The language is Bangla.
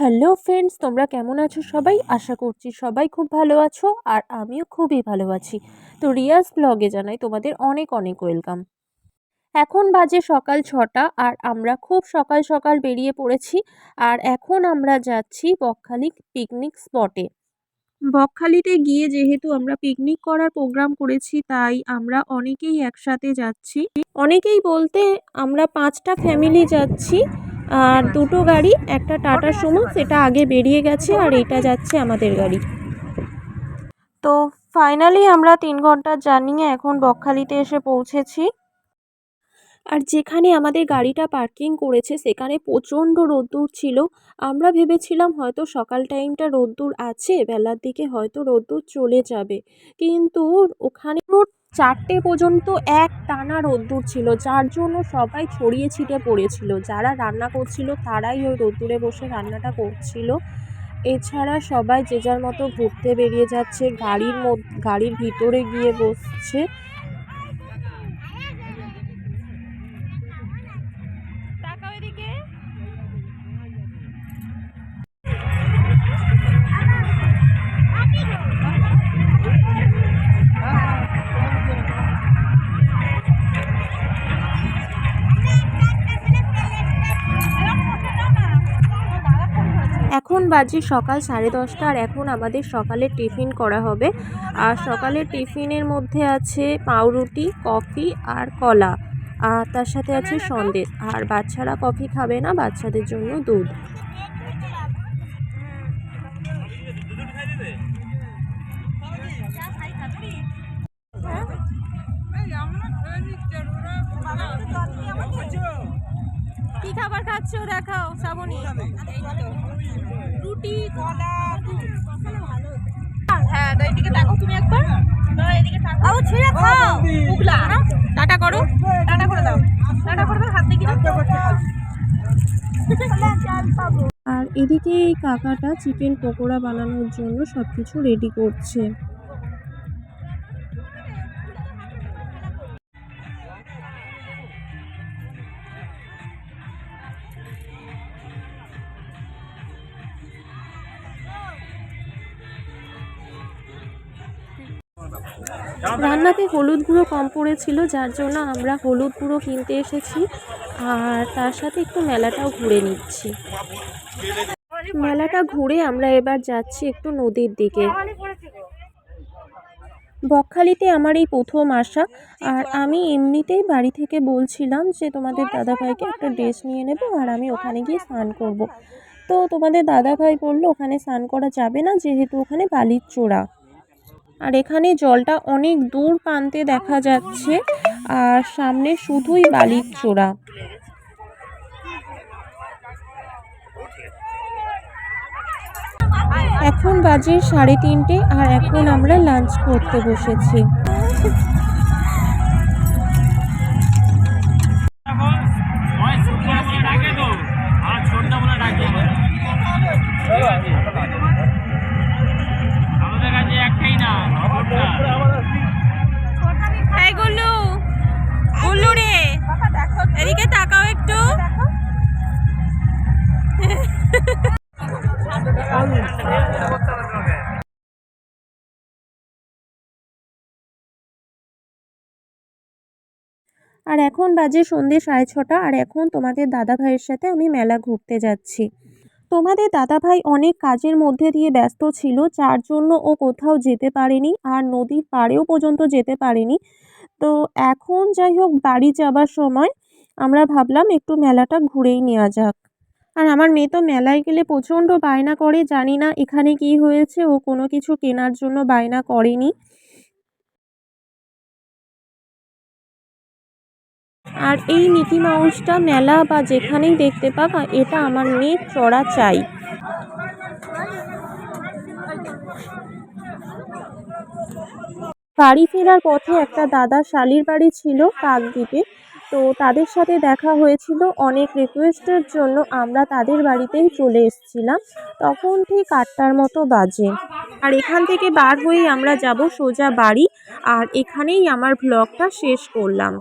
হ্যালো ফ্রেন্ডস, তোমরা কেমন আছো সবাই? আশা করছি সবাই খুব ভালো আছো আর আমিও খুবই ভালো আছি। তো রিয়াজ ব্লগে জানাই তোমাদের অনেক অনেক ওয়েলকাম। এখন বাজে সকাল ছটা আর আমরা খুব সকাল সকাল বেরিয়ে পড়েছি আর এখন আমরা যাচ্ছি বকখালি পিকনিক স্পটে বকখালিতে গিয়ে যেহেতু আমরা পিকনিক করার প্রোগ্রাম করেছি, তাই আমরা অনেকেই একসাথে যাচ্ছি। অনেকেই বলতে আমরা পাঁচটা ফ্যামিলি যাচ্ছি। আর দুটো গাড়ি, একটা টাটা সুমো, সেটা আগে বেরিয়ে গেছে আর এটা যাচ্ছে আমাদের গাড়ি। তো ফাইনালি আমরা তিন ঘণ্টার জার্নিংয়ে এখন বকখালিতে এসে পৌঁছেছি। আর যেখানে আমাদের গাড়িটা পার্কিং করেছে, সেখানে প্রচণ্ড রোদ্দুর ছিল। আমরা ভেবেছিলাম হয়তো সকাল টাইমটা রোদ্দুর আছে, বেলার দিকে হয়তো রোদ্দুর চলে যাবে। কিন্তু ওখানে চারটে পর্যন্ত এক টানা রোদ্দুর ছিল, যার জন্য সবাই ছড়িয়ে ছিটে পড়েছিল। যারা রান্না করছিল তারাই ওই রোদ্দুরে বসে রান্নাটা করছিল। এছাড়া সবাই যে যার মতো ঘুরতে বেরিয়ে যাচ্ছে, গাড়ির গাড়ির ভিতরে গিয়ে বসছে। বাজে সকাল সাড়ে দশটা আর এখন আমাদের সকালের টিফিন করা হবে। আর সকালের টিফিনের মধ্যে আছে পাউরুটি কফি আর কলা। আর তার সাথে আছে সন্দেশ। আর বাচ্চারা কফি খাবে না বাচ্চাদের জন্য দুধ। কি খাবার খাচ্ছ? দেখাও শ্রাবণী। রুটি কলা হ্যাঁ তো এদিকে তাকাও তুমি একবার। দাও এদিকে খাও। পুগলা টাটা করো। টাটা করে দাও। টাটা করে দাও হাত দেখি আর এদিকে এই কাকাটা চিকেন পকোড়া বানানোর জন্য সবকিছু রেডি করছে। রান্নাতে হলুদ গুঁড়ো কম পড়েছিল, যার জন্য আমরা হলুদ গুঁড়ো কিনতে এসেছি। আর তার সাথে একটু মেলাটাও ঘুরে নিচ্ছি। মেলাটা ঘুরে আমরা এবার যাচ্ছি একটু নদীর দিকে। বকখালিতে আমার এই প্রথম আসা আর আমি এমনিতেই বাড়ি থেকে বলছিলাম যে, তোমাদের দাদাভাইকে একটা ড্রেস নিয়ে নেব আর আমি ওখানে গিয়ে স্নান করব। তো তোমাদের দাদাভাই বলল, ওখানে স্নান করা যাবে না, যেহেতু ওখানে বালির চোড়া। আর এখানে জলটা অনেক দূর প্রান্তে দেখা যাচ্ছে, আর সামনে শুধুই বালির চোরা এখন বাজে সাড়ে তিনটে, আর এখন আমরা লাঞ্চ করতে বসেছি। আর এখন বাজে সন্ধে সাড়ে ছটা, আর এখন তোমাদের দাদা ভাইয়ের সাথে আমি মেলা ঘুরতে যাচ্ছি। তোমাদের দাদাভাই অনেক কাজের মধ্যে দিয়ে ব্যস্ত ছিল, যার জন্য ও কোথাও যেতে পারেনি আর নদীর পাড়েও পর্যন্ত যেতে পারেনি। তো এখন যাই হোক, বাড়ি যাবার সময় আমরা ভাবলাম একটু মেলাটা ঘুরেই নেওয়া যাক। আর আমার মেয়ে তো মেলায় গেলে প্রচণ্ড বায়না করে, জানি না এখানে কি হয়েছে, ও কোনো কিছু কেনার জন্য বায়না করেনি। আর এই মিকি মাউসটা মেলা বা যেখানেই দেখতে পাক, এটা আমার মেয়ের চড়া চাই। বাড়ি ফেরার পথে একটা দাদা শালির বাড়ি ছিল কাকদ্বীপে তো তাদের সাথে দেখা হয়েছিল অনেক রিকোয়েস্টের জন্য আমরা তাদের বাড়িতেই চলে এসেছিলাম। তখন ঠিক আটটার মতো বাজে। আর এখান থেকে বার হয়েই আমরা যাব সোজা বাড়ি। আর এখানেই আমার ভ্লগটা শেষ করলাম।